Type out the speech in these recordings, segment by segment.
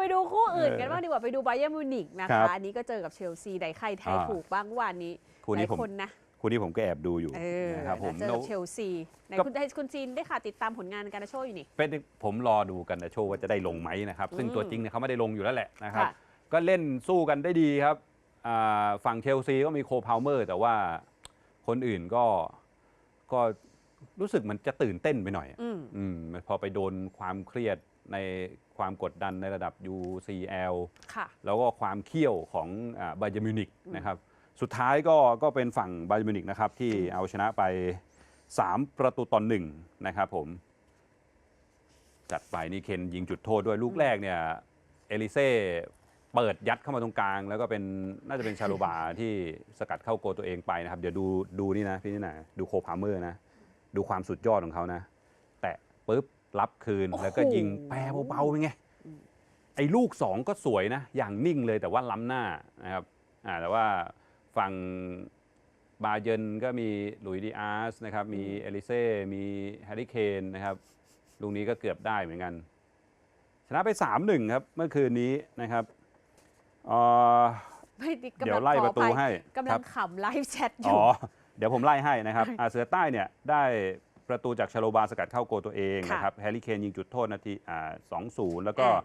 ไปดูคู่อื่นกันเออบ้างดีกว่าไปดูไบเยอร์มิวนิกนะครัคะบอันนี้ก็เจอกับเชลซีไหนใครไทยอ่าถูกบ้างวันนี้คู่หนี้ลายผมคนนะคู่นี้ผมก็แอบดูอยู่เออนะครับผมเจอแล้กัวบเชลซีไหนก็คุณคุณจีนได้ข่าวติดตามผลงานการนาโชอยู่นี่เป็นผมรอดูกันนะโชว์ว่าจะได้ลงไหมนะครับ ซึ่งอืมตัวจริงเนี่ยเขาไม่ได้ลงอยู่แล้วแหละนะครับค่ะก็เล่นสู้กันได้ดีครับอ่าฝั่งเชลซีก็มีโคพาวเมอร์ แต่ว่าคนอื่นก็ก็รู้สึกมันจะตื่นเต้นไปหน่อยอืมอืมพอไปโดนความเครียด ในความกดดันในระดับ UCL ค่ะ แล้วก็ความเขี้ยวของบาเยมิวนิกอืมนะครับ สุดท้ายก็ก็เป็นฝั่งบาเยมิวนิกนะครับที่เอาชนะไป 3 ประตูต่อหนึ่งนะครับผม จัดไปนี่เคนยิงจุดโทษด้วยลูกแรกเนี่ยเอลิเซ่เปิดยัดเข้ามาตรงกลาง แล้วก็เป็นน่าจะเป็นชาลูบาที่สกัดเข้าโกลตัวเองไปนะครับ เดี๋ยวดูดูนี่นะพี่นี่นะดูโคพาเมอร์นะ ดูความสุดยอดของเขานะ แตะปุ๊บ รับคืนโอ้โหแล้วก็ยิงแปรเบาๆเป็นไงไอ้ลูกสองก็สวยนะ อย่างนิ่งเลยแต่ว่าล้ำหน้านะครับอ่าแต่ว่าฝั่งบาเยร์นก็มีหลุยส์ดีอาร์สนะครับ มีเอลิเซ่ มีแฮร์รี่เคนนะครับ ลูกนี้ก็เกือบได้เหมือนกัน ชนะไป 3-1 ครับ เมื่อคืนนี้นะครับเอ่อไม่ติดกำเดี๋ยลัวงไล่ขอประตูอภัยให้กำคลัรังบขำไลฟ์แชทออ๋ยู่อเดี๋ยวผมไล่ให้นะครับอาเสือใต้เนี่ยได้ ประตูจากชาโลบาสกัดเข้าโกลตัวเองค่ะนะครับแฮร์รี่เคนยิงจุดโทษนาทีอ่า2-0แล้วก็อ่า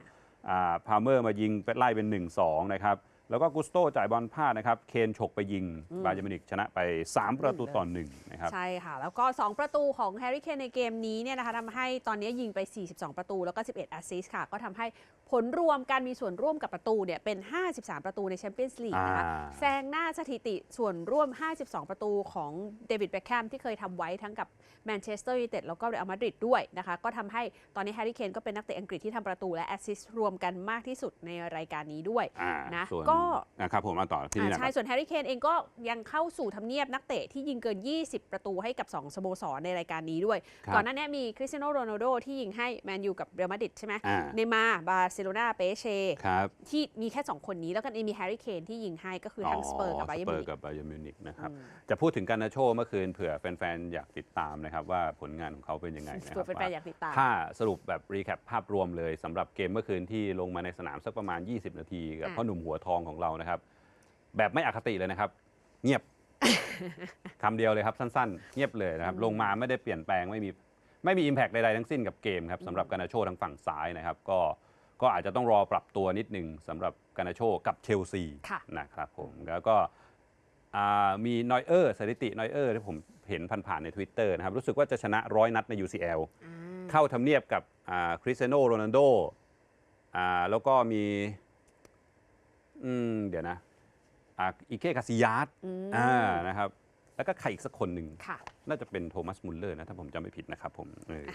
อ่าพาเมอร์มายิงไล่เป็น 1-2 นะครับ แล้วก็กุสโตจ่ายบอลพลาดนะครับ เคนฉกไปยิงบาเยร์มินิกชนะไป 3 ประตูต่อหนึ่งนะครับ ใช่ค่ะ แล้วก็ 2 ประตูของแฮร์รี่เคนในเกมนี้เนี่ยนะคะทำให้ตอนนี้ยิงไป 42 ประตูแล้วก็ 11 แอสซิสต์ค่ะ ก็ทำให้ผลรวมการมีส่วนร่วมกับประตูเนี่ยเป็น 53 ประตูในแชมเปี้ยนส์ลีกนะคะอ่าแซงหน้าสถิติส่วนร่วม 52 ประตูของเดวิดเบคแคมที่เคยทำไว้ทั้งกับแมนเชสเตอร์ยูไนเต็ดแล้วก็เรอัลมาดริดด้วยนะคะ ก็ทำให้ตอนนี้แฮร์รี่เคนก็เป็นนักเตะอังกฤษที่ทำประตูและแอสซิสต์รวมกันมากที่สุดในรายการนี้ด้วยอ่านะส่วนก็อะครับผมมาต่อที่นี่อ่านะคใช่รับส่วนแฮร์รี่เคนเองก็ยังเข้าสู่ทำเนียบนักเตะที่ยิงเกิน 20 ประตูให้กับ 2 สโมสรในรายการนี้ด้วยครับก่อนหน้านี้มีคริสเตียโนโรนัลโดที่ยิงให้แมนยูกับเรอัลมาดริดใช่ไหมอ่าเนย์มาร์บาร์เซโลนาเปเชครับที่มีแค่ 2 คนนี้แล้วก็มีแฮร์รี่เคนที่ยิงให้ก็คือทั้งสเปอร์กับไบเยสร์เปมิอวนิร์กกับบาเยร์มิวนิกนะครับอืมจะพูดถึงการนาโชเมื่อคืนเผื่อแฟนๆ อยากติดตามนะครับ ว่าผลงานของเขาเป็นยังไงนะคตัวรับแฟนๆอยากติดตามถ้าสรุปแบบรีแคปภาพรวมเลยสำหรับเกมเมื่อคืนที่ลงมาในสนามสักประมาณ 20 นาทีกับอะพ่อหนุ่มหัวทองของเรานะครับ แบบไม่อคติเลยนะครับ เงียบคำเดียวเลยครับสั้นๆ เงียบเลยนะครับ ลงมาไม่ได้เปลี่ยนแปลงไม่มีไม่มีอิมแพกใดๆทั้งสิ้นกับเกมครับสำหรับการนาโชทางฝั่งซ้ายนะครับ ก็ ก็อาจจะต้องรอปรับตัวนิดนึงสำหรับการนาโชกับเชลซีค่ะนะครับผมแล้วก็อ่ามีนอยเออร์สถิตินอยเออร์ที่ผมเห็นผ่านๆใน Twitter นะครับรู้สึกว่าจะชนะร้อยนัดใน UCL อ่าเข้าทำเนียบกับคริสเตียโนโรนัลโดแล้วก็มีอืมเดี๋ยวนะอ่าอีเคคาซิยาสอืมอ่านะครับแล้วก็ใครอีกสักคนหนึ่งค่ะน่าจะเป็นโทมัสมุลเลอร์นะ ถ้าผมจำไม่ผิดนะครับผมเออ